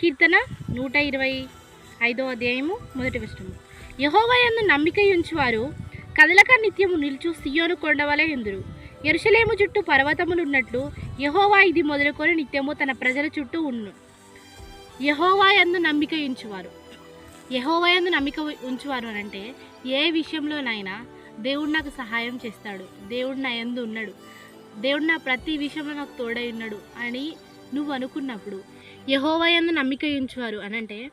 కీర్తన నూట ఇరవై ఐదో అధ్యాయము మొదటి విషయము యహోవయందు నమ్మిక ఉంచువారు కదలక నిత్యము నిల్చు సియోను కొండవలే ఎందురు ఎరుసలేము చుట్టూ పర్వతములు ఉన్నట్లు యహోవా ఇది మొదలుకొని నిత్యము తన ప్రజల చుట్టూ ఉన్ను యహోవాయందు నమ్మిక ఉంచువారు యహోవయందు నమ్మిక ఉంచువారు అని అంటే ఏ విషయంలోనైనా దేవుడు నాకు సహాయం చేస్తాడు. దేవుడు నా ఎందు ఉన్నాడు. దేవుడు నా ప్రతి విషయంలో నాకు తోడై ఉన్నాడు అని నువ్వు అనుకున్నప్పుడు యహోవయందు నమ్మిక ఉంచువారు అని అంటే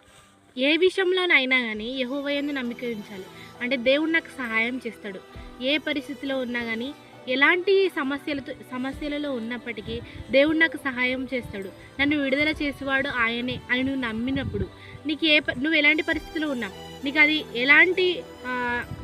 ఏ విషయంలోనైనా కానీ యహోవయందు నమ్మిక ఉంచాలి. అంటే దేవుడు నాకు సహాయం చేస్తాడు. ఏ పరిస్థితిలో ఉన్నా కానీ ఎలాంటి సమస్యలతో సమస్యలలో ఉన్నప్పటికీ దేవుడు నాకు సహాయం చేస్తాడు. నన్ను విడుదల చేసేవాడు ఆయనే అని నువ్వు నమ్మినప్పుడు నీకు ఏ ప- నువ్వు ఎలాంటి పరిస్థితిలో ఉన్నా నీకు అది ఎలాంటి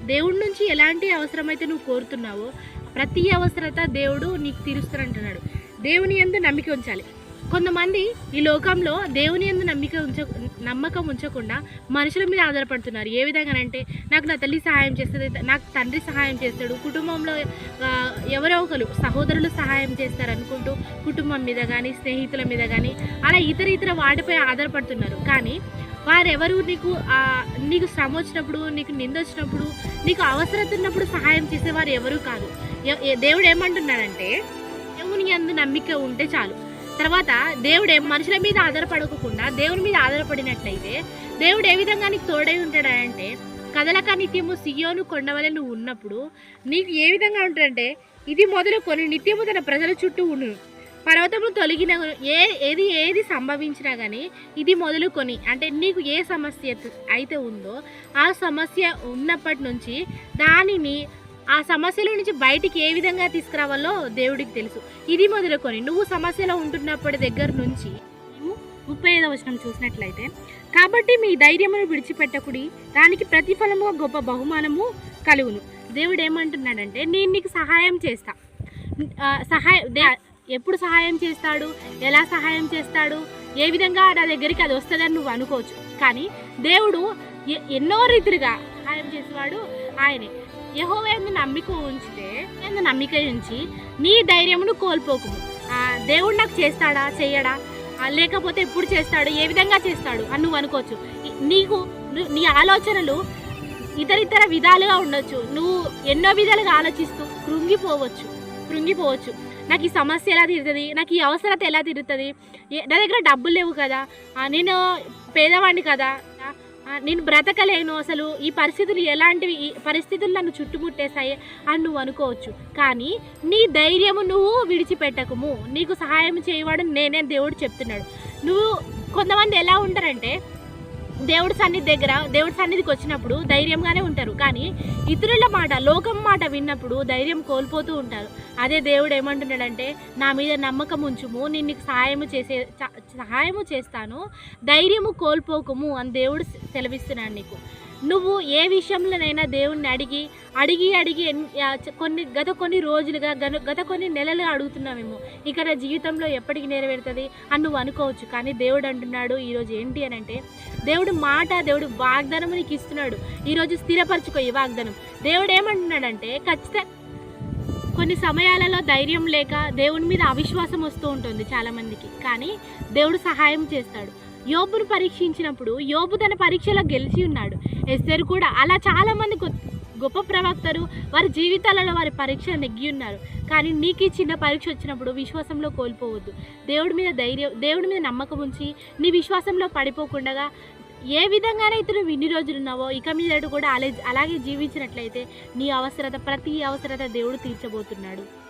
దేవుడి నుంచి ఎలాంటి అవసరమైతే నువ్వు కోరుతున్నావో ప్రతి అవసరత దేవుడు నీకు తీరుస్తానంటున్నాడు దేవుని ఎందు నమ్మిక ఉంచాలి. కొంతమంది ఈ లోకంలో దేవుని ఎందు నమ్మిక ఉంచ నమ్మకం ఉంచకుండా మనుషుల మీద ఆధారపడుతున్నారు. ఏ విధంగా అంటే నాకు నా తల్లి సహాయం చేస్తుంది నాకు తండ్రి సహాయం చేస్తాడు కుటుంబంలో ఎవరో ఒకరు సహోదరులు సహాయం చేస్తారు అనుకుంటూ కుటుంబం మీద కానీ స్నేహితుల మీద కానీ అలా ఇతర ఇతర వాటిపై ఆధారపడుతున్నారు. కానీ వారెవరు నీకు నీకు శ్రమ వచ్చినప్పుడు నీకు నింద వచ్చినప్పుడు నీకు అవసరత ఉన్నప్పుడు సహాయం చేసేవారు ఎవరు కాదు. దేవుడు ఏమంటున్నాడంటే దేవుని అందు నమ్మిక ఉంటే చాలు. తర్వాత దేవుడే మనుషుల మీద ఆధారపడకుండా దేవుని మీద ఆధారపడినట్లయితే దేవుడు ఏ విధంగా నీకు తోడై ఉంటాడంటే కదలక నిత్యము సియోను కొండవలె నువ్వు ఉన్నప్పుడు నీకు ఏ విధంగా ఉంటాడంటే ఇది మొదలుకొని నిత్యము తన ప్రజల చుట్టూ ఉండు. పర్వతము తొలగిన ఏ ఏది ఏది సంభవించినా కానీ ఇది మొదలుకొని అంటే నీకు ఏ సమస్య అయితే ఉందో ఆ సమస్య ఉన్నప్పటి నుంచి దానిని ఆ సమస్యల నుంచి బయటికి ఏ విధంగా తీసుకురావాలో దేవుడికి తెలుసు. ఇది మొదలుకొని నువ్వు సమస్యలో ఉంటున్నప్పటి దగ్గర నుంచి ముప్పై ఐదవ వచనం చూసినట్లయితే కాబట్టి మీ ధైర్యమును విడిచిపెట్టకుడి దానికి ప్రతిఫలము గొప్ప బహుమానము కలుగును. దేవుడు ఏమంటున్నాడంటే నేను నీకు సహాయం చేస్తా. సహాయం దే- ఎప్పుడు సహాయం చేస్తాడు? ఎలా సహాయం చేస్తాడు? ఏ విధంగా నా దగ్గరికి అది వస్తుందని నువ్వు అనుకోవచ్చు. కానీ దేవుడు ఎ- ఎన్నో రీతిగా సహాయం చేసేవాడు. ఆయనే. యహోవేందు నమ్మిక ఉంచితే ఎందు నమ్మిక ఉంచి నీ ధైర్యమును కోల్పోకుము దేవుడు నాకు చేస్తాడా చెయ్యడా? లేకపోతే ఎప్పుడు చేస్తాడు? ఏ విధంగా చేస్తాడు? అని నువ్వు అనుకోవచ్చు. నీకు నీ ఆలోచనలు ఇతర ఇతర విధాలుగా ఉండొచ్చు. నువ్వు ఎన్నో విధాలుగా ఆలోచిస్తూ కృంగిపోవచ్చు. కృంగిపోవచ్చు. నాకు ఈ సమస్య ఎలా తీరుతుంది? నాకు ఈ అవసరత ఎలా తీరుతుంది? నా దగ్గర డబ్బులు లేవు కదా? నేను పేదవాడిని కదా? నేను బ్రతకలేను అసలు. ఈ పరిస్థితులు ఎలాంటివి? ఈ పరిస్థితులు నన్ను చుట్టుముట్టేశాయి అని నువ్వు అనుకోవచ్చు. కానీ నీ ధైర్యము నువ్వు విడిచిపెట్టకము. నీకు సహాయం చేయవాడు నేనే దేవుడు చెప్తున్నాడు. నువ్వు కొంతమంది ఎలా ఉంటారంటే దేవుడి సన్నిధి దగ్గర దేవుడి సన్నిధికి వచ్చినప్పుడు ధైర్యంగానే ఉంటారు. కానీ ఇతరుల మాట లోకం మాట విన్నప్పుడు ధైర్యం కోల్పోతూ ఉంటారు. అదే దేవుడు ఏమంటున్నాడంటే నా మీద నమ్మకం ఉంచుము నేను నీకు సహాయము చేసే సహాయము చేస్తాను. ధైర్యము కోల్పోకము అని దేవుడు సెలవిస్తున్నాడు నీకు. నువ్వు ఏ విషయంలోనైనా దేవుణ్ణి అడిగి అడిగి అడిగి కొన్ని గత కొన్ని రోజులుగా గత గత కొన్ని నెలలుగా అడుగుతున్నామేమో ఇక నా జీవితంలో ఎప్పటికి నెరవేరుతుంది అని నువ్వు అనుకోవచ్చు. కానీ దేవుడు అంటున్నాడు ఈరోజు ఏంటి అని అంటే దేవుడు మాట దేవుడు వాగ్దానం నీకు ఇస్తున్నాడు. ఈరోజు స్థిరపరచుకో ఈ వాగ్దానం. దేవుడు ఏమంటున్నాడంటే ఖచ్చితంగా కొన్ని సమయాలలో ధైర్యం లేక దేవుని మీద అవిశ్వాసం వస్తూ ఉంటుంది చాలామందికి. కానీ దేవుడు సహాయం చేస్తాడు. యోబును పరీక్షించినప్పుడు యోబు తన పరీక్షలో గెలిచి ఉన్నాడు. ఎస్తేరు కూడా అలా చాలామంది గొప్ప ప్రవక్తలు వారి జీవితాలలో వారి పరీక్ష నెగ్గి ఉన్నారు. కానీ నీకు ఈ చిన్న పరీక్ష వచ్చినప్పుడు విశ్వాసంలో కోల్పోవద్దు. దేవుడి మీద ధైర్యం దేవుడి మీద నమ్మకం ఉంచి నీ విశ్వాసంలో పడిపోకుండా ఏ విధంగానైతే నువ్వు ఇన్ని రోజులు ఉన్నావో ఇక మీద కూడా అలే అలాగే జీవించినట్లయితే నీ అవసరత ప్రతి అవసరత దేవుడు తీర్చబోతున్నాడు.